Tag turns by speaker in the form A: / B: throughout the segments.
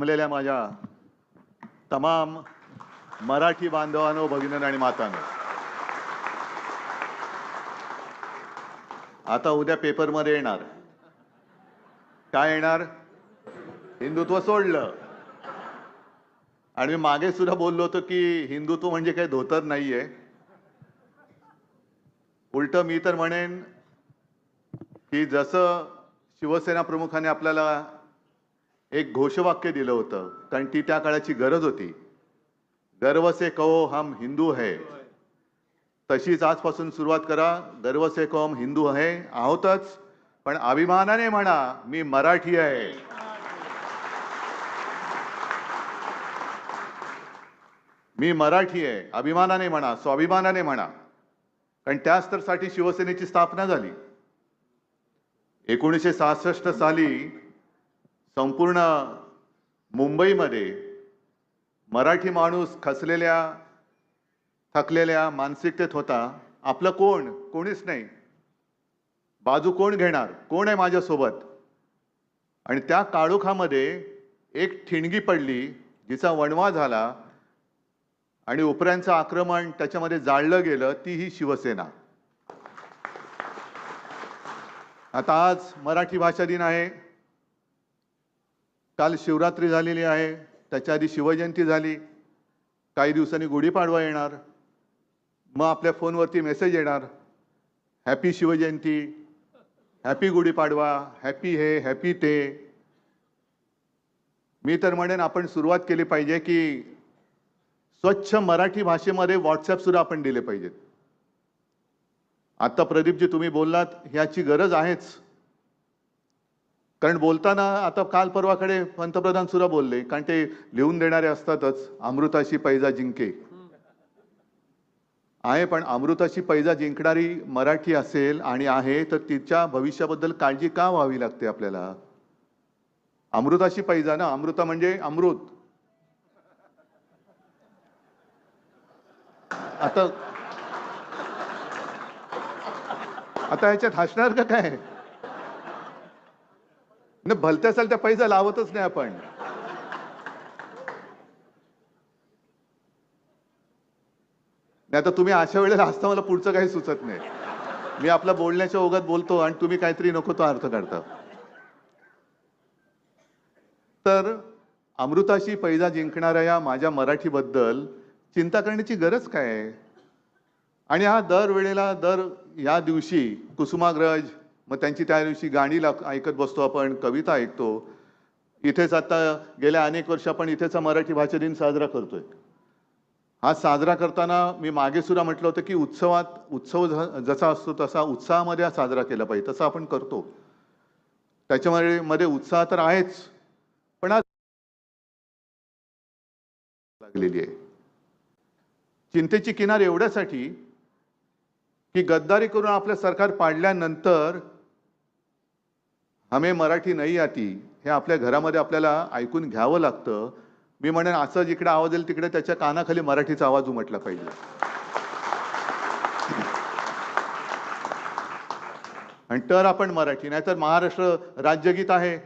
A: जमलेल्या माझ्या तमाम मराठी बांधवांनो भगिनींनो आणि मातांनो. आता उद्या पेपरमध्ये येणार. काय येणार? हिंदुत्व सोडलं. आणि मी मागे सुद्धा बोललो होतो की हिंदुत्व म्हणजे काही धोतर नाहीये. उलट मी तर म्हणेन की जसं शिवसेना प्रमुखाने आपल्याला एक घोषवाक्य दिलं होतं कारण ती त्या काळाची गरज होती. गर्व से कहो हम हिंदू है. तशीच आजपासून सुरुवात करा. गर्व से कहो हम हिंदू आहे आहोतच. पण अभिमानाने म्हणा मी मराठी आहे. मी मराठी आहे. अभिमानाने म्हणा स्वाभिमानाने म्हणा. कारण त्याच तर साठी शिवसेनेची स्थापना झाली. एकोणीसशे सहासष्ट साली संपूर्ण मुंबईमध्ये मराठी माणूस खचलेल्या थकलेल्या मानसिकतेत होता. आपलं कोण? कोणीच नाही. बाजू कोण घेणार? कोण आहे माझ्यासोबत? आणि त्या काळोखामध्ये एक ठिणगी पडली जिचा वणवा झाला आणि उपऱ्यांचं आक्रमण त्याच्यामध्ये जाळलं गेलं ती ही शिवसेना. आता आज मराठी भाषा दिन आहे. काल शिवरात्री झालेली आहे. त्याच्या आधी शिवजयंती झाली. काही दिवसांनी गुढीपाडवा येणार. मग आपल्या फोनवरती मेसेज येणार. Happy Shivjayanti. Happy Gudi Padwa. Happy हे हॅपी ते. मी तर म्हणेन आपण सुरुवात केली पाहिजे की स्वच्छ मराठी भाषेमध्ये व्हॉट्सअप सुद्धा आपण दिले पाहिजेत. आता प्रदीपजी तुम्ही बोललात ह्याची गरज आहेच. कारण बोलताना आता काल परवाकडे पंतप्रधान सुद्धा बोलले कारण ते लिहून देणारे असतातच अमृताशी पैजा जिंके. आहे पण अमृताची पैजा जिंकणारी मराठी असेल आणि आहे तर तिच्या भविष्याबद्दल काळजी का व्हावी लागते आपल्याला? अमृताशी पैजा ना? अमृता म्हणजे अमृत. आता आता ह्याच्यात हसणार का काय? न भलत्या त्या पैसा लावतच नाही आपण. नाही आता तुम्ही अशा वेळेला असता मला पुढचं काही सुचत नाही. मी आपला बोलण्याच्या ओघात बोलतो आणि तुम्ही काहीतरी नको तो अर्थ काढता. तर अमृताशी पैजा जिंकणाऱ्या या माझ्या मराठीबद्दल चिंता करण्याची गरज काय आहे? आणि हा दर वेळेला दर या दिवशी कुसुमाग्रज मग त्यांची त्या दिवशी गाणी लाग- ऐकत बसतो आपण कविता ऐकतो. इथेच आता गेल्या अनेक वर्ष आपण इथेच मराठी भाषा दिन साजरा करतोय. हा साजरा करताना मी मागे सुद्धा म्हटलं होतं की उत्सवात उत्सव जसा असतो तसा उत्साहामध्ये हा साजरा केला पाहिजे तसा आपण करतो. त्याच्यामध्ये मध्ये उत्साह तर आहेच पण आज लागलेली आहे. चिंतेची किनार एवढ्यासाठी की गद्दारी करून आपलं सरकार पाडल्यानंतर हमे मराठी नाही आती हे आपल्या घरामध्ये आपल्याला ऐकून घ्यावं लागतं. मी म्हणेन असं जिकडे आवाज येईल तिकडे त्याच्या कानाखाली मराठीचा आवाज उमटला पाहिजे. आणि तर आपण मराठी नाहीतर महाराष्ट्र राज्यगीत आहे.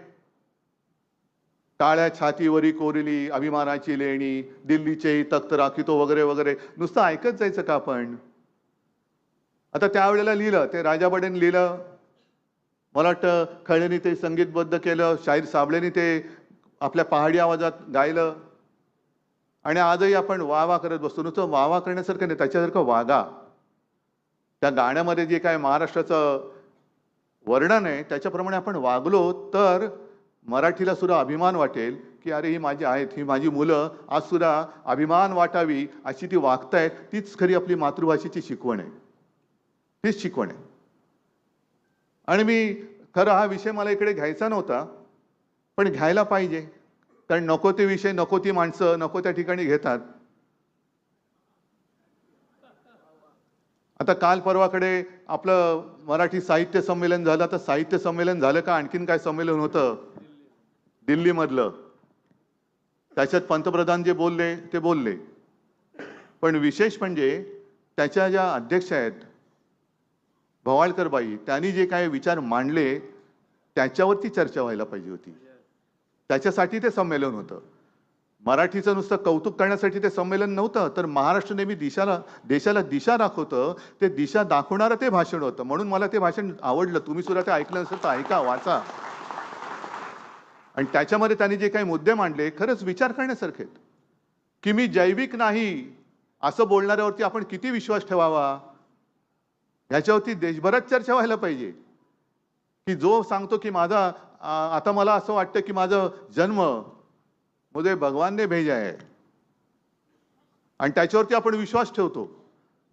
A: टाळ्या छातीवरी कोरिली अभिमानाची लेणी दिल्लीचे तख्त राखितो वगैरे वगैरे. नुसतं ऐकत जायचं का आपण? आता त्यावेळेला लिहिलं ते राजा बडेन लिहिलं मला वाटतं खळेनी ते संगीतबद्ध केलं शाहीर साबळेनी ते आपल्या पहाडी आवाजात गायलं. आणि आजही आपण वा वा करत बसतो. नुसतं वा वा करण्यासारखं नाही त्याच्यासारखं वागा. त्या गाण्यामध्ये जे काय महाराष्ट्राचं वर्णन आहे त्याच्याप्रमाणे आपण वागलो तर मराठीला सुद्धा अभिमान वाटेल की अरे ही माझी आहेत ही माझी मुलं आज सुद्धा अभिमान वाटावी अशी ती वागतायत तीच खरी आपली मातृभाषेची शिकवण आहे. तीच शिकवण आहे. आणि मी खरं हा विषय मला इकडे घ्यायचा नव्हता पण घ्यायला पाहिजे. कारण नको ते विषय नको ती माणसं नको त्या ठिकाणी घेतात. आता काल परवाकडे आपलं मराठी साहित्य संमेलन झालं तर साहित्य संमेलन झालं का? आणखीन काय संमेलन होतं? दिल्लीमधलं. त्याच्यात पंतप्रधान जे बोलले ते बोलले. पण विशेष म्हणजे त्याच्या ज्या अध्यक्ष आहेत भवाळकर बाई त्यांनी जे काही विचार मांडले त्याच्यावरती चर्चा व्हायला पाहिजे होती. त्याच्यासाठी ते संमेलन होतं. मराठीचं नुसतं कौतुक करण्यासाठी ते संमेलन नव्हतं तर महाराष्ट्र नेहमी दिशाला देशाला दिशा दाखवतं ते दिशा दाखवणारं ते भाषण होतं. म्हणून मला ते भाषण आवडलं. तुम्ही सुद्धा ते ऐकलं नसेल तर ऐका वाचा. आणि त्याच्यामध्ये त्यांनी जे काही मुद्दे मांडले खरंच विचार करण्यासारखे आहेत. की मी जैविक नाही असं बोलणाऱ्यावरती आपण किती विश्वास ठेवावा? ह्याच्यावरती देशभरात चर्चा व्हायला पाहिजे. की जो सांगतो की माझा आता मला असं वाटतं की माझं जन्म मुझे भगवानने भेजा आहे आणि त्याच्यावरती आपण विश्वास ठेवतो.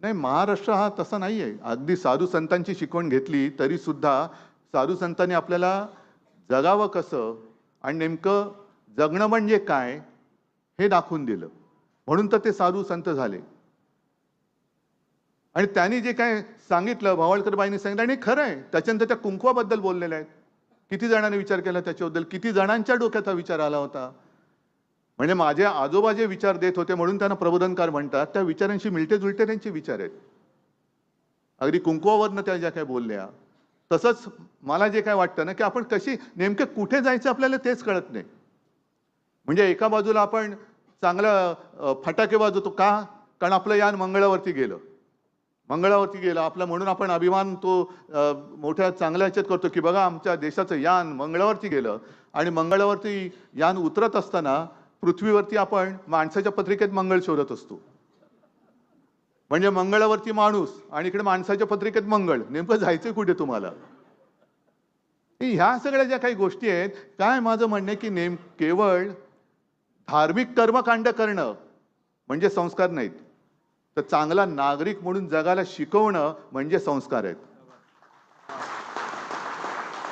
A: नाही महाराष्ट्र हा तसा नाही आहे अगदी साधू संतांची शिकवण घेतली तरी सुद्धा साधू संतांनी आपल्याला जगावं कसं आणि नेमकं जगणं म्हणजे काय हे दाखवून दिलं. म्हणून तर ते साधू संत झाले. आणि त्यांनी जे काय सांगितलं भावळकरबाईंनी सांगितलं आणि खरं आहे त्याच्यानंतर त्या कुंकवाबद्दल बोललेल्या आहेत. किती जणांनी विचार केला त्याच्याबद्दल? किती जणांच्या डोक्याचा विचार आला होता? म्हणजे माझे आजोबा जे विचार देत होते म्हणून त्यांना प्रबोधनकार म्हणतात त्या विचारांशी मिळते जुळते त्यांचे विचार आहेत. अगदी कुंकवावरनं त्या ज्या काय बोलल्या तसंच मला जे काय वाटतं ना की आपण कशी नेमकं कुठे जायचं आपल्याला तेच कळत नाही. म्हणजे एका बाजूला आपण चांगलं फटाके वाजवतो का? कारण आपलं यान मंगळावरती गेलं. मंगळावरती गेलं. आपला म्हणून आपण अभिमान तो मोठ्या चांगल्या ह्याच्यात करतो की बघा आमच्या देशाचं यान मंगळावरती गेलं. आणि मंगळावरती यान उतरत असताना पृथ्वीवरती आपण माणसाच्या पत्रिकेत मंगळ शोधत असतो. म्हणजे मंगळावरती माणूस आणि इकडे माणसाच्या पत्रिकेत मंगळ. नेमकं जायचं कुठे तुम्हाला? ह्या सगळ्या ज्या काही गोष्टी आहेत काय माझं म्हणणं आहे की नेम केवळ धार्मिक कर्मकांड करणं म्हणजे संस्कार नाहीत. तर चांगला नागरिक म्हणून जगाला शिकवणं म्हणजे संस्कार आहेत.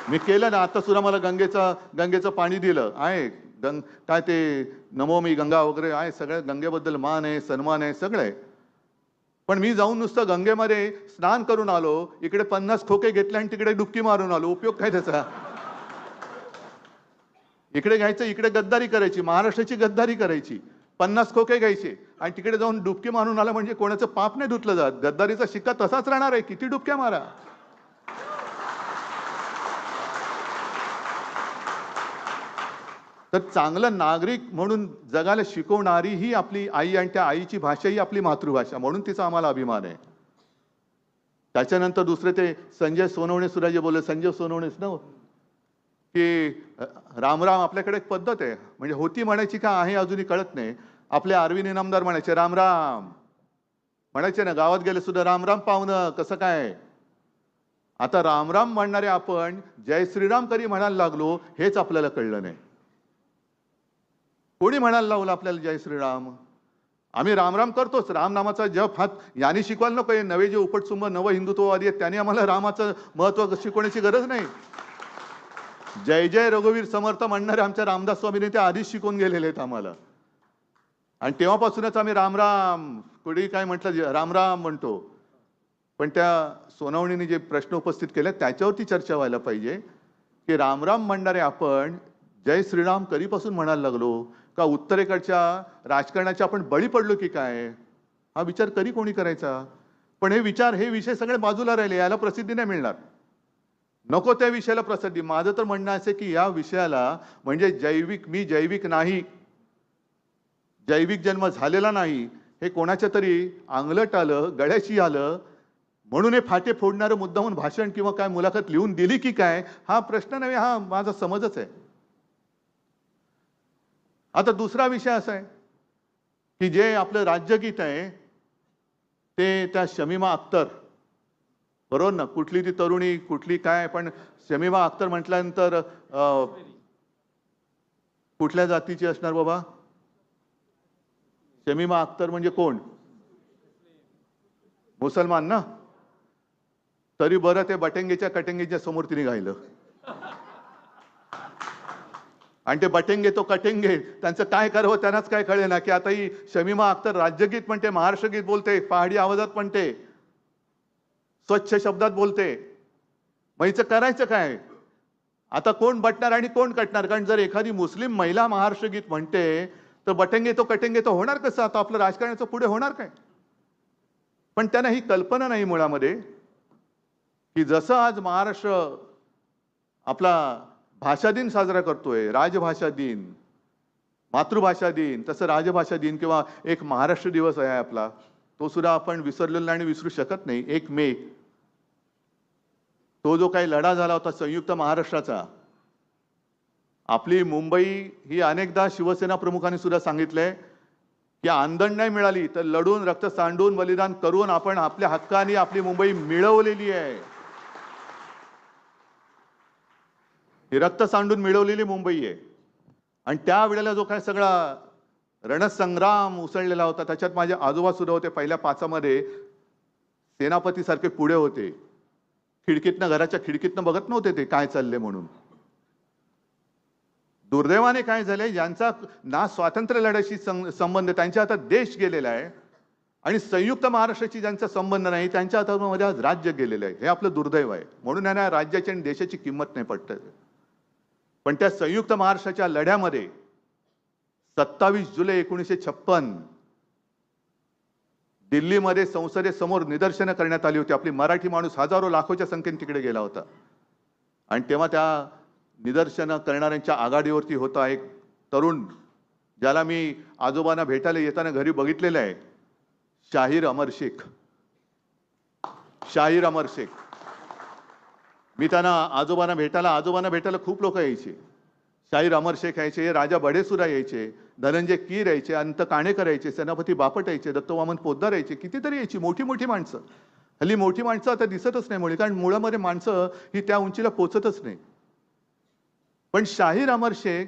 A: मी केलं ना आता सुद्धा मला गंगेचं गंगेचं पाणी दिलं. आहे गंग काय ते नमोमी गंगा वगैरे आहे सगळ्या गंगेबद्दल मान आहे सन्मान आहे सगळं आहे. पण मी जाऊन नुसतं गंगेमध्ये स्नान करून आलो इकडे पन्नास खोके घेतले आणि तिकडे डुबकी मारून आलो. उपयोग काय त्याचा? इकडे घ्यायचं इकडे गद्दारी करायची महाराष्ट्राची गद्दारी करायची. पन्नास खोके घ्यायचे. आणि तिकडे जाऊन डुबकी मारून आला म्हणजे कोणाचं पाप नाही धुतलं जात. गद्दारीचा शिक्का तसाच राहणार आहे. किती डुबक्या मारा. तर चांगलं नागरिक म्हणून जगाला शिकवणारी ही आपली आई आणि त्या आईची भाषा ही आपली मातृभाषा. म्हणून तिचा आम्हाला अभिमान आहे. त्याच्यानंतर दुसरे ते संजय सोनवणे सुद्धा जे बोलले. संजय सोनवणेच ना हो? की रामराम आपल्याकडे एक पद्धत आहे. म्हणजे होती म्हणायची का आहे अजूनही कळत नाही. आपले आरवी इनामदार म्हणायचे रामराम म्हणायचे ना गावात गेले सुद्धा रामराम पाहुणं कसं काय? आता रामराम म्हणणारे आपण जय श्रीराम कधी म्हणायला लागलो हेच आपल्याला कळलं नाही. कोणी म्हणायला लावलं आपल्याला जय श्रीराम? आम्ही रामराम करतोच. रामनामाचा जप हात यांनी शिकवायला नको हे नवे जे उपटसुंब नव हिंदुत्ववादी आहेत त्यांनी आम्हाला रामाचं महत्त्व शिकवण्याची गरज नाही. जय जय रघुवीर समर्थ म्हणणारे आमच्या रामदास स्वामीने ते आधीच शिकून गेलेले आहेत आम्हाला. आणि तेव्हापासूनच आम्ही रामराम कोणी काय म्हटलं रामराम म्हणतो. पण त्या सोनवणीने जे प्रश्न उपस्थित केले त्याच्यावरती चर्चा व्हायला पाहिजे. की रामराम म्हणणारे आपण जय श्रीराम कधीपासून म्हणायला लागलो? का उत्तरेकडच्या राजकारणाच्या आपण बळी पडलो की काय? हा विचार कधी कोणी करायचा? पण हे विचार हे विषय सगळे बाजूला राहिले याला प्रसिद्धी नाही मिळणार. नको त्या विषयाला प्रसिद्धी माझं तर म्हणणं असं की या विषयाला म्हणजे जैविक मी जैविक नाही. जैविक जन्म झालेला नाही. हे कोणाच्या तरी आंगलट आलं गळ्याशी आलं. म्हणून हे फाटे फोडणारं मुद्दाहून भाषण किंवा काय मुलाखत लिहून दिली की काय हा प्रश्न नव्हे हा माझा समजच आहे. आता दुसरा विषय असा आहे की जे आपलं राज्यगीत आहे ते त्या शमीमा अख्तर. बरोबर ना? कुठली ती तरुणी कुठली काय? पण शमीमा अख्तर म्हटल्यानंतर अं, कुठल्या जातीची असणार बाबा? शमीमा अख्तर म्हणजे कोण? मुसलमान ना? तरी बरं ते बटेंगेच्या कटेंगेच्या समोर तिने गायलं. आणि ते बटेंगे तो कटेंगे त्यांचं काय करावं त्यांनाच काय कळे ना की आता ही शमीमा अख्तर राज्यगीत म्हणते महाराष्ट्र गीत बोलते पहाडी आवाजात म्हणते स्वच्छ शब्दात बोलते. मग हिचं करायचं काय? आता कोण बटणार आणि कोण कटणार? कारण जर एखादी मुस्लिम महिला महाराष्ट्र गीत म्हणते तर बटंगे तो कटंगे तो होणार कसं? आता आपलं राजकारणाचं पुढे होणार काय? पण त्यांना ही कल्पना नाही मुळामध्ये की जसं आज महाराष्ट्र आपला भाषा दिन साजरा करतोय राजभाषा दिन मातृभाषा दिन तसं राजभाषा दिन किंवा एक महाराष्ट्र दिवस आहे आपला तो सुद्धा आपण विसरलेला आणि विसरू शकत नाही. एक मे तो जो काही लढा झाला होता संयुक्त महाराष्ट्राचा आपली मुंबई ही अनेकदा शिवसेना प्रमुखांनी सुद्धा सांगितलंय की आंदण नाही मिळाली तर लढून रक्त सांडून बलिदान करून आपण आपल्या हक्काने आपली मुंबई मिळवलेली आहे. ही रक्त सांडून मिळवलेली मुंबई आहे. आणि त्यावेळेला जो काय सगळा रणसंग्राम उसळलेला होता त्याच्यात माझे आजोबा सुद्धा होते पहिल्या पाचामध्ये सेनापतीसारखे पुढे होते. खिडकीतनं घराच्या खिडकीतनं बघत नव्हते ते काय चालले म्हणून. दुर्दैवाने काय झाले यांचा ना स्वातंत्र्य लढ्याशी संबंध त्यांच्या हातात देश गेलेला आहे आणि संयुक्त महाराष्ट्राची ज्यांचा संबंध नाही त्यांच्या हातामध्ये आज राज्य गेलेलं आहे. हे आपलं दुर्दैव आहे. म्हणून यांना राज्याची आणि देशाची किंमत नाही पडत पण त्या संयुक्त महाराष्ट्राच्या लढ्यामध्ये सत्तावीस जुलै एकोणीसशे छप्पन दिल्लीमध्ये संसदेसमोर निदर्शनं करण्यात आली होती. आपली मराठी माणूस हजारो लाखोच्या संख्येने तिकडे गेला होता. आणि तेव्हा त्या निदर्शनं करणाऱ्यांच्या आघाडीवरती होता एक तरुण ज्याला मी आजोबांना भेटायला येताना घरी बघितलेलं आहे. शाहीर अमर शेख. शाहीर अमर शेख. मी त्यांना आजोबांना भेटायला आजोबांना भेटायला खूप लोक यायचे. शाहीर अमर शेख यायचे राजा बडेसुरा यायचे धनंजय कीर यायचे अंत काणेकर यायचे सेनापती बापट यायचे दत्तवामन पोद्दार यायचे कितीतरी यायची मोठी मोठी माणसं. हल्ली मोठी माणसं आता दिसतच नाही मुळे कारण मुळामध्ये माणसं ही त्या उंचीला पोचतच नाही. पण शाहीर अमर शेख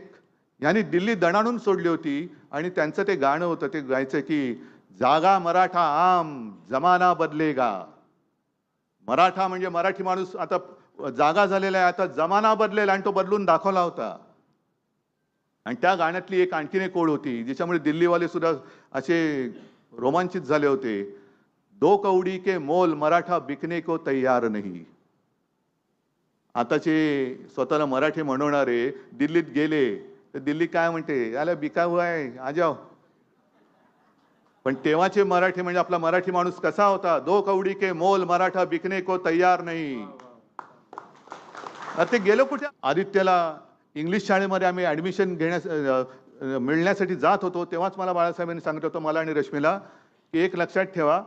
A: यांनी दिल्ली दणाणून सोडली होती आणि त्यांचं ते गाणं होतं ते गायचं की जागा मराठा आम जमाना बदलेगा. मराठा म्हणजे मराठी माणूस आता जागा झालेला आहे आता जमाना बदलेला आणि तो बदलून दाखवला होता. आणि त्या गाण्यातली एक आणखीन एक ओळ होती ज्याच्यामुळे दिल्लीवाले सुद्धा असे रोमांचित झाले होते. दो कौडी के मोल मराठा बिकने को तयार नाही. आताचे स्वतःला मराठी म्हणवणारे दिल्लीत गेले तर दिल्ली काय म्हणते? याला बिका हुआ आहे आजाव पण तेव्हाचे मराठी म्हणजे आपला मराठी माणूस कसा होता? दो कौडी के मोल मराठा बिकने को तयार नाही. आता ते गेलो कुठे? आदित्यला इंग्लिश शाळेमध्ये आम्ही ऍडमिशन घेण्यास मिळण्यासाठी जात होतो तेव्हाच मला बाळासाहेबांनी सांगितलं होतं मला आणि रश्मीला की एक लक्षात ठेवा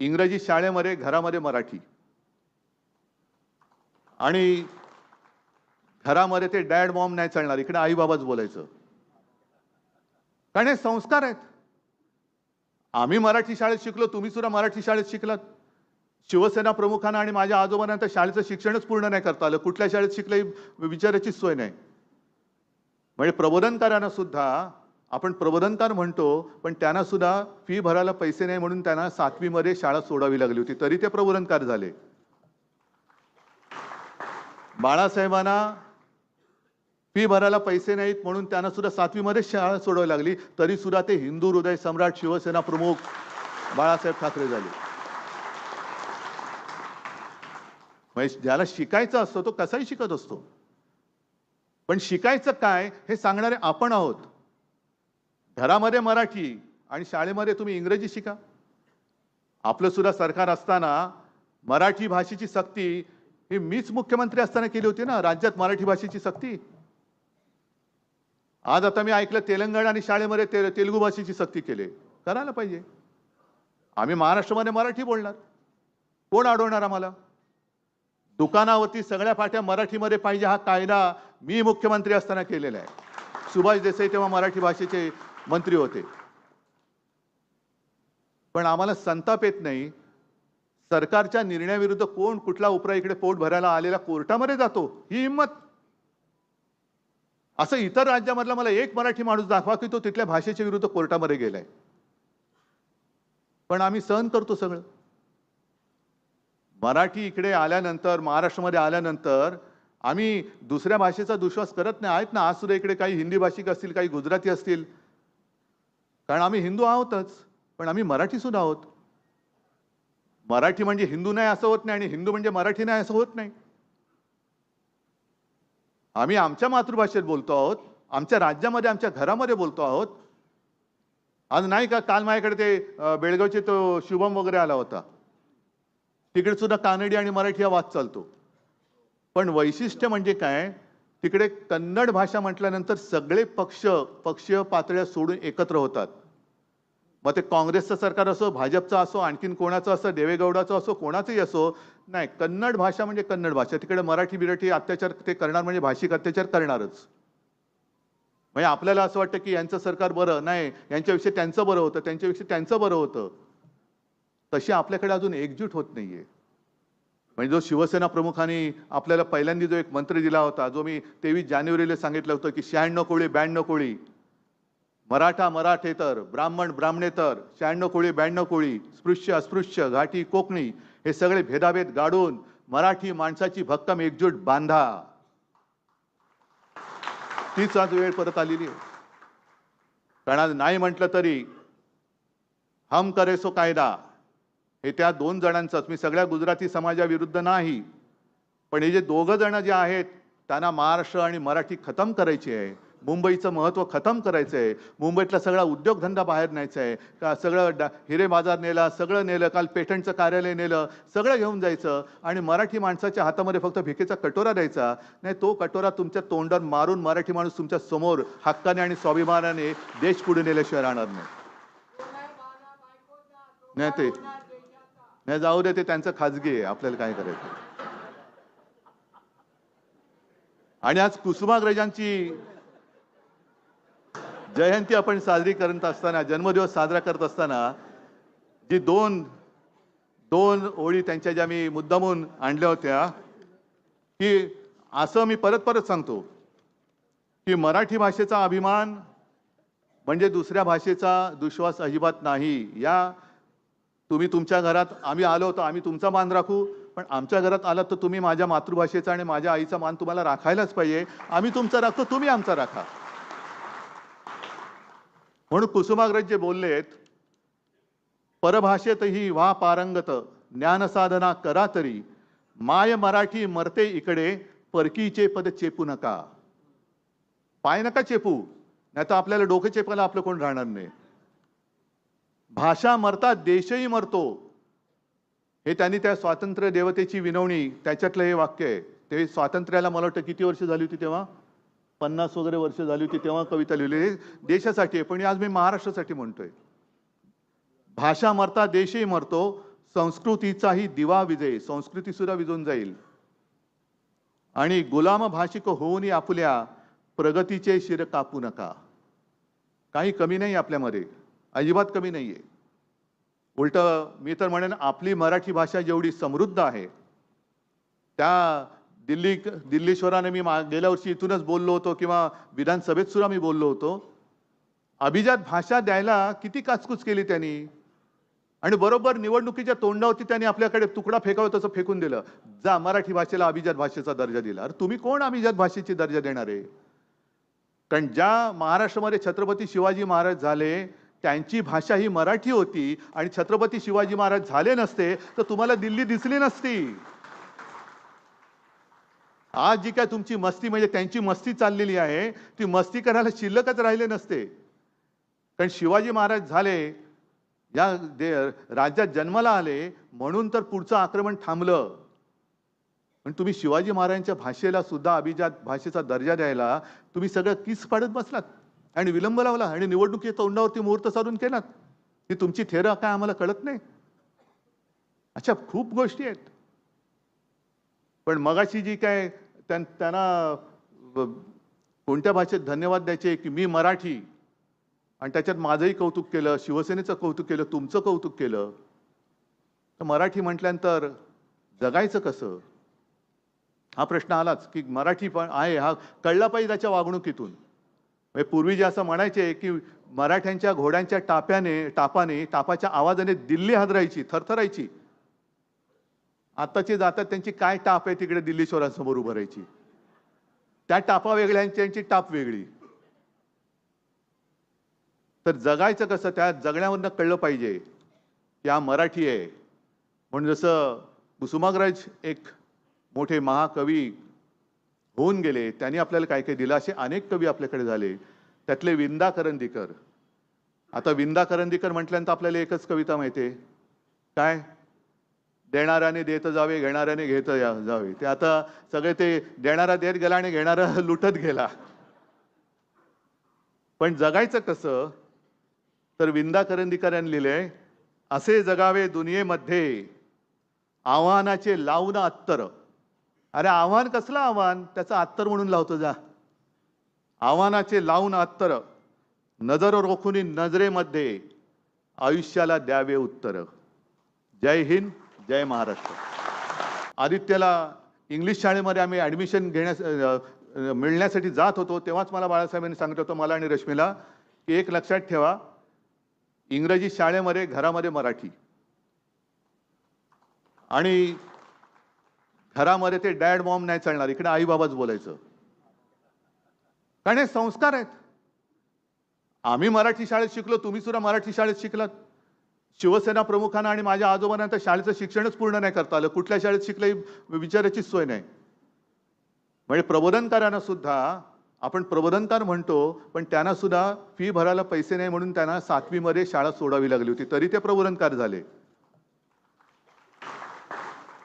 A: इंग्रजी शाळेमध्ये घरामध्ये मराठी. आणि घरामध्ये ते डॅड मॉम नाही चालणार इकडे आई बाबाच बोलायचं. कारण हे संस्कार आहेत. आम्ही मराठी शाळेत शिकलो तुम्ही सुद्धा मराठी शाळेत शिकलात. शिवसेना प्रमुखांना आणि माझ्या आजोबांना तर शाळेचं शिक्षणच पूर्ण नाही करता आलं. कुठल्या शाळेत शिकलं ही विचाराची सोय नाही. म्हणजे प्रबोधनकारांना सुद्धा आपण प्रबोधनकार म्हणतो पण त्यांना सुद्धा फी भरायला पैसे नाही म्हणून त्यांना सातवीमध्ये शाळा सोडावी लागली होती. तरी ते प्रबोधनकार झाले. बाळासाहेबांना फी भरायला पैसे नाहीत म्हणून त्यांना सुद्धा सातवीमध्ये शाळा सोडावी लागली. तरी सुद्धा ते हिंदू हृदय सम्राट शिवसेना प्रमुख बाळासाहेब ठाकरे झाले. म्हणजे ज्याला शिकायचं असतो तो कसाही शिकत असतो. पण शिकायचं काय हे सांगणारे आपण आहोत. घरामध्ये मराठी आणि शाळेमध्ये तुम्ही इंग्रजी शिका. आपलं सुद्धा सरकार असताना मराठी भाषेची सक्ती ही मीच मुख्यमंत्री असताना केली होती ना राज्यात मराठी भाषेची सक्ती. आज आता मी ऐकलं तेलंगणा आणि शाळेमध्ये ते तेलुगू भाषेची सक्ती केली. करायला पाहिजे. आम्ही महाराष्ट्रामध्ये मराठी बोलणार. कोण अडवणार आम्हाला? दुकानावरती सगळ्या पाट्या मराठीमध्ये पाहिजे हा कायदा मी मुख्यमंत्री असताना केलेला आहे. सुभाष देसाई तेव्हा मराठी भाषेचे मंत्री होते. पण आम्हाला संताप येत नाही. सरकारच्या निर्णयाविरुद्ध कोण कुठला उपरा इकडे पोट भरायला आलेला कोर्टामध्ये जातो ही हिंमत. असं इतर राज्यामधला मला एक मराठी माणूस दाखवा की तो तिथल्या भाषेच्या विरुद्ध कोर्टामध्ये गेलाय. पण आम्ही सहन करतो सगळं. मराठी इकडे आल्यानंतर महाराष्ट्रामध्ये आल्यानंतर आम्ही दुसऱ्या भाषेचा दुश्वास करत नाही. आहेत ना आज सुद्धा इकडे काही हिंदी भाषिक असतील काही गुजराती असतील. कारण आम्ही हिंदू आहोतच पण आम्ही मराठी सुद्धा आहोत. मराठी म्हणजे हिंदू नाही असं होत नाही आणि हिंदू म्हणजे मराठी नाही असं होत नाही. आम्ही आमच्या मातृभाषेत बोलतो आहोत आमच्या राज्यामध्ये आमच्या घरामध्ये बोलतो आहोत. आज नाही का काल माझ्याकडे ते बेळगावचे तो शुभम वगैरे आला होता. तिकडे सुद्धा कानडी आणि मराठी हा वाद चालतो. पण वैशिष्ट्य म्हणजे काय? तिकडे कन्नड भाषा म्हटल्यानंतर सगळे पक्ष पक्षीय पातळ्या सोडून एकत्र होतात. मग ते काँग्रेसचं सरकार असो भाजपचं असो आणखीन कोणाचं असो देवेगौडाचं असो कोणाचंही असो नाही कन्नड भाषा म्हणजे कन्नड भाषा. तिकडे मराठी बिराठी अत्याचार ते करणार म्हणजे भाषिक अत्याचार करणारच. म्हणजे आपल्याला असं वाटतं की यांचं सरकार बरं. नाही यांच्याविषयी त्यांचं बरं होतं त्यांच्याविषयी त्यांचं बरं होतं. तशी आपल्याकडे अजून एकजूट होत नाहीये. म्हणजे जो शिवसेना प्रमुखांनी आपल्याला पहिल्यांदा जो एक मंत्र दिला होता जो मी तेवीस जानेवारीला सांगितलं होतं की शहाण्णव कोळी ब्याण्णव कोळी. मराठा मराठेतर ब्राह्मण ब्राह्मणेतर शहाण्णव कोळी ब्याण्णव कोळी स्पृश्य अस्पृश्य घाटी कोकणी हे सगळे भेदाभेद गाडून मराठी माणसाची भक्कम एकजूट बांधा. तीच आज वेळ परत आलेली आहे. कारण आज नाही म्हटलं तरी हम करे सो कायदा हे त्या दोन जणांचंच. मी सगळ्या गुजराती समाजाविरुद्ध नाही. पण हे जे दोघं जण जे आहेत त्यांना महाराष्ट्र आणि मराठी खतम करायची आहे. मुंबईचं महत्त्व खतम करायचं आहे. मुंबईतला सगळा उद्योगधंदा बाहेर न्यायचा आहे. का सगळं डा हिरे बाजार नेला सगळं नेलं काल पेटंटचं कार्यालय नेलं सगळं घेऊन जायचं आणि मराठी माणसाच्या हातामध्ये फक्त भिकेचा कटोरा द्यायचा. नाही तो कटोरा तुमच्या तोंडात मारून मराठी माणूस तुमच्यासमोर हक्काने आणि स्वाभिमानाने देश पुढे नेल्याशिवाय राहणार नाही. नाही ते नाही जाऊ दे ते त्यांचं खाजगी आहे आपल्याला काय करायचं? आणि आज कुसुमाग्रजांची जयंती आपण साजरी करत असताना जन्मदिवस साजरा करत असताना जी दोन दोन ओळी त्यांच्या ज्या मी मुद्दामून आणल्या होत्या की असं मी परत परत सांगतो की मराठी भाषेचा अभिमान म्हणजे दुसऱ्या भाषेचा दुश्वास अजिबात नाही. या तुम्ही तुमच्या घरात आम्ही आलो होतो आम्ही तुमचा मान राखू. पण आमच्या घरात आलात तर तुम्ही माझ्या मातृभाषेचा आणि माझ्या आईचा मान तुम्हाला राखायलाच पाहिजे. आम्ही तुमचा राखतो तुम्ही आमचा राखा. म्हणून कुसुमाग्रज जे बोललेत परभाषेतही वा पारंगत ज्ञानसाधना करा तरी. माय मराठी मरते इकडे परकीचे पद चेपू नका. पाय नका चेपू नाही तर आपल्याला डोकं चेपायला आपलं कोण राहणार नाही. भाषा मरता देशही मरतो. हे त्यांनी त्या स्वातंत्र्य देवतेची विनवणी त्याच्यातलं हे वाक्य आहे. ते स्वातंत्र्याला मला वाटतं किती वर्ष झाली होती तेव्हा? पन्नास वगैरे वर्ष झाली होती तेव्हा कविता लिहिली हे देशासाठी आहे पण आज मी महाराष्ट्रासाठी म्हणतोय. भाषा मरता देशही मरतो संस्कृतीचाही दिवा विजय संस्कृती सुद्धा विजून जाईल. आणि गुलाम भाषिक होऊनही आपुल्या प्रगतीचे शिर कापू नका. काही कमी नाही आपल्यामध्ये. अजिबात कमी नाही आहे उलट मी तर म्हणेन आपली मराठी भाषा जेवढी समृद्ध आहे त्या दिल्ली दिल्लीश्वराने मी मा- गेल्या वर्षी इथूनच बोललो होतो किंवा विधानसभेत सुद्धा मी बोललो होतो. अभिजात भाषा द्यायला किती काचकूच केली त्यांनी. आणि बरोबर निवडणुकीच्या तोंडावरती त्यांनी आपल्याकडे तुकडा फेकावा तसं फेकून दिलं. जा मराठी भाषेला अभिजात भाषेचा दर्जा दिला. अरे तुम्ही कोण अभिजात भाषेची दर्जा देणार? आहे कारण ज्या महाराष्ट्रामध्ये छत्रपती शिवाजी महाराज झाले त्यांची भाषा ही मराठी होती आणि छत्रपती शिवाजी महाराज झाले नसते तर तुम्हाला दिल्ली दिसली नसती. आज जी काय तुमची मस्ती म्हणजे त्यांची मस्ती चाललेली आहे ती मस्ती करायला शिल्लकच राहिले नसते. कारण शिवाजी महाराज झाले या दे राज्यात जन्माला आले म्हणून तर पुढचं आक्रमण थांबलं. पण तुम्ही शिवाजी महाराजांच्या भाषेला सुद्धा अभिजात भाषेचा दर्जा द्यायला तुम्ही सगळं किस पाडत बसलात? आणि विलंब लावला आणि निवडणुकीच्या तोंडावरती मुहूर्त साधून केलात ही तुमची थेरं काय आम्हाला कळत नाही? अच्छा खूप गोष्टी आहेत. पण मगाशी जी काय त्यां- त्यांना कोणत्या भाषेत धन्यवाद द्यायचे की मी मराठी आणि त्याच्यात माझंही कौतुक केलं शिवसेनेचं कौतुक केलं तुमचं कौतुक केलं तर मराठी म्हटल्यानंतर जगायचं कसं? हा प्रश्न आलाच की मराठी पण आहे हा कळला पाहिजे त्याच्या वागणुकीतून. म्हणजे पूर्वी जे असं म्हणायचे की मराठ्यांच्या घोड्यांच्या टाप्याने टापाने टापाच्या आवाजाने दिल्ली हादरायची थरथरायची. आत्ताची जातात त्यांची काय टाप आहे तिकडे दिल्लीश्वरांसमोर उभं राहायची? त्या टापा वेगळ्या त्यांची टाप वेगळी. तर जगायचं कसं त्या जगण्यावरनं कळलं पाहिजे की हा मराठी आहे. म्हणून जसं कुसुमाग्रज एक मोठे महाकवी होऊन गेले त्यांनी आपल्याला काय काय दिलं? असे अनेक कवी आपल्याकडे झाले. त्यातले विंदा करंदीकर. आता विंदा करंदीकर म्हटल्यानंतर आपल्याला एकच कविता माहिती आहे. काय? देणाऱ्याने देत जावे घेणाऱ्याने घेत जावे. ते आता सगळे ते देणारा देत गेला आणि घेणारा लुटत गेला. पण जगायचं कसं? तर विंदा करंदीकर यांनी लिहिलंय असे जगावे दुनियेमध्ये आव्हानाचे लावून अत्तर. अरे आव्हान कसलं आव्हान? त्याचं अत्तर म्हणून लावतो जा. आव्हानाचे लावून अत्तर. नजर रोखून नजरेमध्ये आयुष्याला द्यावे उत्तर. जय हिंद जय महाराष्ट्र. आदित्यला इंग्लिश शाळेमध्ये आम्ही ॲडमिशन घेण्यास मिळण्यासाठी जात होतो. तेव्हाच मला बाळासाहेबांनी सांगितलं होतं मला आणि रश्मीला की एक लक्षात ठेवा इंग्रजी शाळेमध्ये घरामध्ये मराठी. आणि घरामध्ये ते डॅड मॉम नाही चालणार इकडे आई बाबाच बोलायचं. कारण हे संस्कार आहेत. आम्ही मराठी शाळेत शिकलो तुम्ही सुद्धा मराठी शाळेत शिकलात. शिवसेना प्रमुखांना आणि माझ्या आजोबांना तर शाळेचं शिक्षणच पूर्ण नाही करता आलं. कुठल्या शाळेत शिकलं ही विचाराची सोय नाही. म्हणजे प्रबोधनकारांना सुद्धा आपण प्रबोधनकार म्हणतो पण त्यांना सुद्धा फी भरायला पैसे नाही म्हणून त्यांना सातवीमध्ये शाळा सोडावी लागली होती. तरी ते प्रबोधनकार झाले.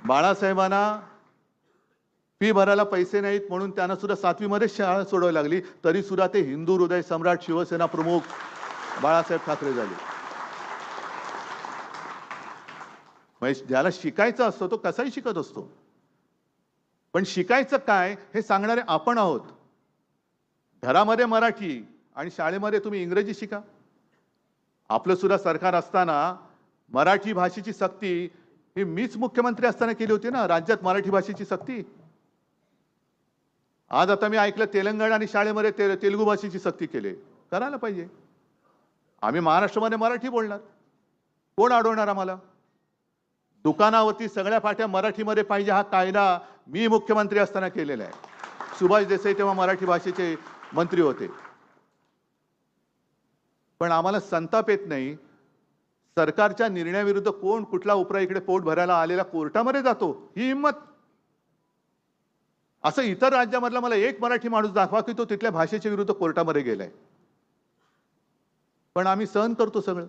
A: बाळासाहेबांना फी भरायला पैसे नाहीत म्हणून त्यांना सुद्धा सातवीमध्ये शाळा सोडावी लागली. तरी सुद्धा ते हिंदू हृदय सम्राट शिवसेना प्रमुख बाळासाहेब ठाकरे झाले. ज्याला शिकायचं असतो तो कसाही शिकत असतो. पण शिकायचं काय हे सांगणारे आपण आहोत. घरामध्ये मराठी आणि शाळेमध्ये तुम्ही इंग्रजी शिका. आपलं सुद्धा सरकार असताना मराठी भाषेची सक्ती ही मीच मुख्यमंत्री असताना केली होती ना? राज्यात मराठी भाषेची सक्ती? आज आता मी ऐकलं तेलंगणा आणि शाळेमध्ये ते तेलुगू भाषेची सक्ती केली. करायला पाहिजे. आम्ही महाराष्ट्रामध्ये मराठी बोलणार. कोण अडवणार आम्हाला? दुकानावरती सगळ्या पाट्या मराठीमध्ये पाहिजे हा कायदा मी मुख्यमंत्री असताना केलेला आहे. सुभाष देसाई तेव्हा मराठी भाषेचे मंत्री होते. पण आम्हाला संताप येत नाही. सरकारच्या निर्णयाविरुद्ध कोण कुठला उपरा इकडे पोट भरायला आलेला कोर्टामध्ये जातो. ही हिंमत. असं इतर राज्यामधला मला एक मराठी माणूस दाखवा की तो तिथल्या भाषेच्या विरुद्ध कोर्टामध्ये गेलाय. पण आम्ही सहन करतो सगळं.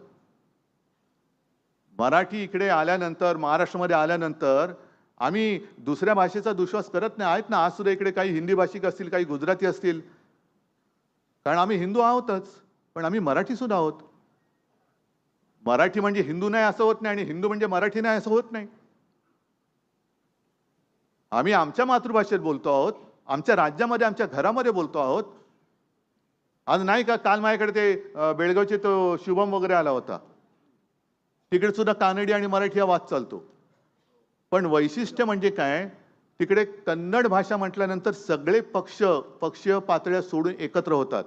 A: मराठी इकडे आल्यानंतर महाराष्ट्रामध्ये आल्यानंतर आम्ही दुसऱ्या भाषेचा दुश्वास करत नाही. आहेत ना आज सुद्धा इकडे काही हिंदी भाषिक असतील काही गुजराती असतील. कारण आम्ही हिंदू आहोतच पण आम्ही मराठी सुद्धा आहोत. मराठी म्हणजे हिंदू नाही असं होत नाही आणि हिंदू म्हणजे मराठी नाही असं होत नाही. आम्ही आमच्या मातृभाषेत बोलतो आहोत आमच्या राज्यामध्ये आमच्या घरामध्ये बोलतो आहोत. आज नाही का काल माझ्याकडे ते बेळगावचे तो शुभम वगैरे आला होता. तिकडे सुद्धा कानडी आणि मराठी हा वाद चालतो. पण वैशिष्ट्य म्हणजे काय तिकडे कन्नड भाषा म्हटल्यानंतर सगळे पक्ष पक्षीय पातळ्या सोडून एकत्र होतात.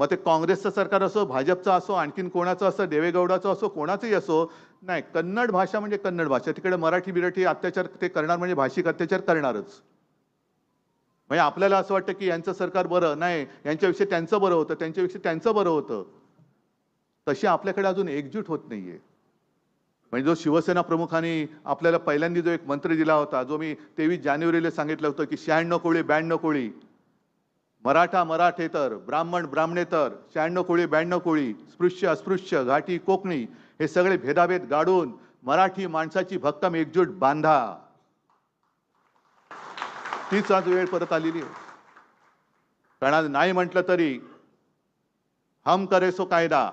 A: मग ते काँग्रेसचं सरकार असो भाजपचं असो आणखीन कोणाचं असो देवेगौडाचं असो कोणाचंही असो नाही कन्नड भाषा म्हणजे कन्नड भाषा. तिकडे मराठी बिराठी अत्याचार ते करणार म्हणजे भाषिक अत्याचार करणारच. म्हणजे आपल्याला असं वाटतं की यांचं सरकार बरं नाही यांच्याविषयी त्यांचं बरं होतं त्यांच्याविषयी त्यांचं बरं होतं. तशी आपल्याकडे अजून एकजूट होत नाहीये. म्हणजे जो शिवसेना प्रमुखांनी आपल्याला पहिल्यांदा जो एक मंत्र दिला होता जो मी तेवीस जानेवारीला सांगितलं होतं की शहाण्णव कोळी ब्याण्णव कोळी. मराठा मराठेतर ब्राह्मण ब्राह्मणेतर शहाण्णव कोळी ब्याण्णव कोळी स्पृश्य अस्पृश्य घाटी कोकणी हे सगळे भेदाभेद गाडून मराठी माणसाची भक्कम एकजूट बांधा. तीच आज वेळ परत आलेली आहे. कारण आज नाही म्हटलं तरी हम करेसो कायदा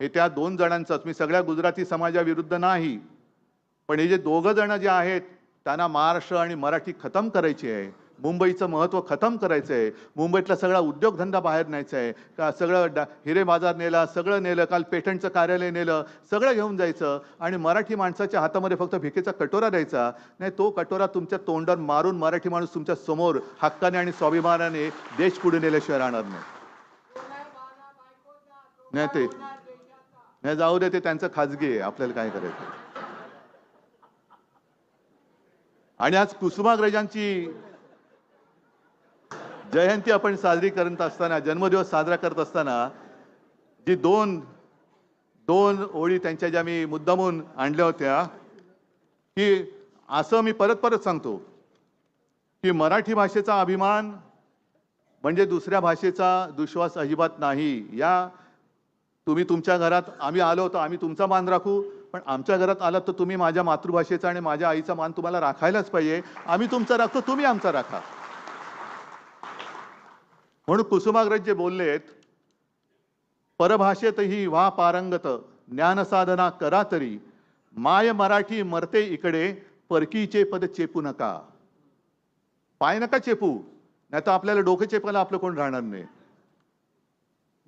A: हे त्या दोन जणांचंच मी सगळ्या गुजराती समाजाविरुद्ध नाही पण हे जे दोघं जण जे आहेत त्यांना महाराष्ट्र आणि मराठी खतम करायची आहे. मुंबईचं महत्त्व खतम करायचं आहे मुंबईतला सगळा उद्योगधंदा बाहेर न्यायचा आहे का सगळं डा हिरे बाजार नेला सगळं नेलं काल पेटंटचं कार्यालय नेलं सगळं घेऊन जायचं आणि मराठी माणसाच्या हातामध्ये फक्त भिकेचा कटोरा द्यायचा. नाही तो कटोरा तुमच्या तोंडावर मारून मराठी माणूस तुमच्यासमोर हक्काने आणि स्वाभिमानाने देश पुढे नेल्याशिवाय राहणार नाही. नाही ते नाही जाऊ दे ते त्यांचं खाजगी आहे आपल्याला काय करायचं? आणि आज कुसुमाग्रजांची जयंती आपण साजरी करत असताना जन्मदिवस साजरा करत असताना जी दोन दोन ओळी त्यांच्या ज्या मी मुद्दामून आणल्या होत्या की असं मी परत परत सांगतो की मराठी भाषेचा अभिमान म्हणजे दुसऱ्या भाषेचा दुश्वास अजिबात नाही. या तुम्ही तुमच्या घरात आम्ही आलो होतो आम्ही तुमचा मान राखू पण आमच्या घरात आलात तर तुम्ही माझ्या मातृभाषेचा आणि माझ्या आईचा मान तुम्हाला राखायलाच पाहिजे. आम्ही तुमचा राखतो तुम्ही आमचा राखा. म्हणून कुसुमाग्रज जे बोललेत परभाषेतही वा पारंगत ज्ञानसाधना करा तरी माय मराठी मरते इकडे परकीचे पद चेपू नका. पाय नका चेपू नाही तर आपल्याला डोकं चेपायला आपलं कोण राहणार नाही.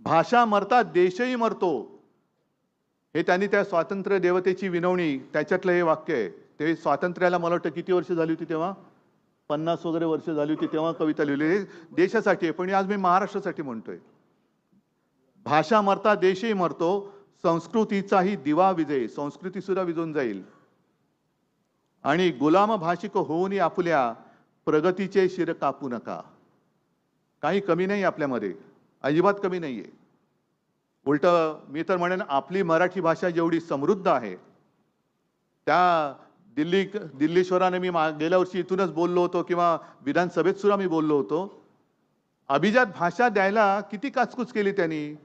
A: भाषा मरता देशही मरतो. हे त्यांनी त्या स्वातंत्र्य देवतेची विनवणी त्याच्यातलं हे वाक्य आहे. ते स्वातंत्र्याला मला वाटतं किती वर्ष झाली होती तेव्हा? पन्नास वगैरे वर्ष झाली होती तेव्हा कविता लिहिली हे देशासाठी आहे पण आज मी महाराष्ट्रासाठी म्हणतोय. भाषा मरता देशही मरतो संस्कृतीचाही दिवा विजय संस्कृती सुद्धा विजून जाईल. आणि गुलाम भाषिक होऊनही आपल्या प्रगतीचे शिर कापू नका. काही कमी नाही आपल्यामध्ये अजिबात कमी नाही आहे उलट मी तर म्हणेन आपली मराठी भाषा जेवढी समृद्ध आहे त्या दिल्ली दिल्लीश्वराने मी मा- गेल्या वर्षी इथूनच बोललो होतो किंवा विधानसभेत सुद्धा मी बोललो होतो. अभिजात भाषा द्यायला किती काचकूच केली त्यांनी.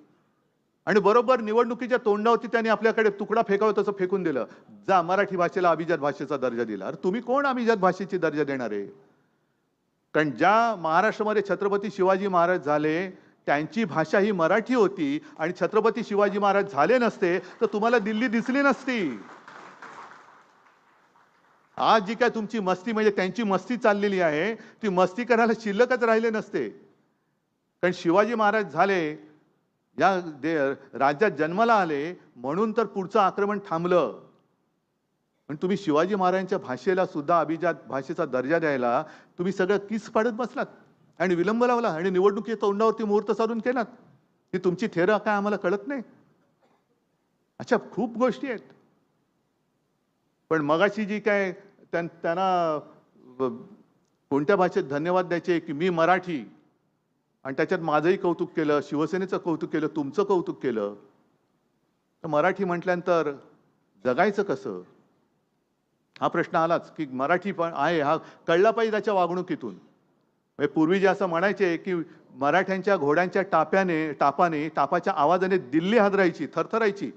A: आणि बरोबर निवडणुकीच्या तोंडावरती त्यांनी आपल्याकडे तुकडा फेकावा तसं फेकून दिलं. जा मराठी भाषेला अभिजात भाषेचा दर्जा दिला. अरे तुम्ही कोण अभिजात भाषेची दर्जा देणार आहे? कारण ज्या महाराष्ट्रामध्ये छत्रपती शिवाजी महाराज झाले त्यांची भाषा ही मराठी होती. आणि छत्रपती शिवाजी महाराज झाले नसते तर तुम्हाला दिल्ली दिसली नसती. आज जी काय तुमची मस्ती म्हणजे त्यांची मस्ती चाललेली आहे ती मस्ती करायला शिल्लकच राहिले नसते. कारण शिवाजी महाराज झाले या दे राज्यात जन्माला आले म्हणून तर पुढचं आक्रमण थांबलं. पण तुम्ही शिवाजी महाराजांच्या भाषेला सुद्धा अभिजात भाषेचा दर्जा द्यायला तुम्ही सगळं किस पाडत बसलात? आणि विलंब लावला आणि निवडणुकी तोंडावरती मुहूर्त साधून केलात? ही तुमची थेरं काय आम्हाला कळत नाही? अच्छा खूप गोष्टी आहेत. पण मगाशी जी काय त्यां- त्यांना कोणत्या भाषेत धन्यवाद द्यायचे की मी मराठी आणि त्याच्यात माझंही कौतुक केलं शिवसेनेचं कौतुक केलं तुमचं कौतुक केलं तर मराठी म्हटल्यानंतर जगायचं कसं? हा प्रश्न आलाच की मराठी पण आहे हा कळला पाहिजे त्याच्या वागणुकीतून. म्हणजे पूर्वी जे असं म्हणायचे की मराठ्यांच्या घोड्यांच्या टाप्याने टापाने टापाच्या आवाजाने दिल्ली हादरायची थरथरायची.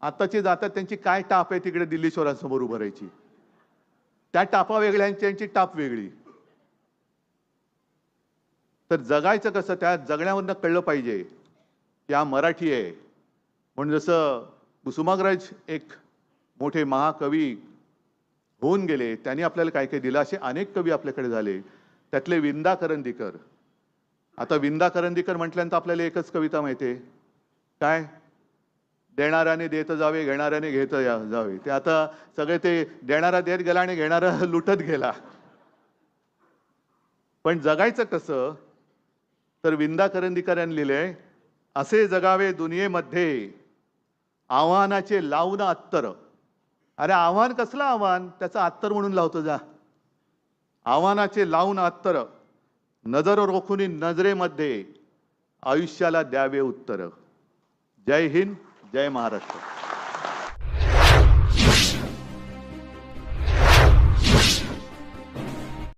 A: आताची जातात त्यांची काय टाप आहे तिकडे दिल्लीश्वरांसमोर उभं राहायची? त्या टापा वेगळ्या त्यांची टाप वेगळी. तर जगायचं कसं त्या जगण्यावरनं कळलं पाहिजे या मराठी आहे. म्हणून जसं कुसुमाग्रज एक मोठे महाकवी होऊन गेले त्यांनी आपल्याला काय काय दिलं असे अनेक कवी आपल्याकडे झाले. त्यातले विंदा करंदीकर. आता विंदा करंदीकर म्हटल्यानंतर आपल्याला एकच कविता माहिती आहे. काय? देणाऱ्याने देत जावे घेणाऱ्याने घेत या- जावे. ते आता सगळे ते देणारा देत गेला आणि घेणारा लुटत गेला. पण जगायचं कसं? तर विंदा करंदीकर यांनी लिहिलंय असे जगावे दुनियेमध्ये. आव्हानाचे लावून अत्तर. अरे आव्हान कसलं आव्हान? त्याचं अत्तर म्हणून लावतो जा. आव्हानाचे लावून अत्तर. नजर रोखून नजरेमध्ये आयुष्याला द्यावे उत्तर. जय हिंद. जय महाराष्ट्र.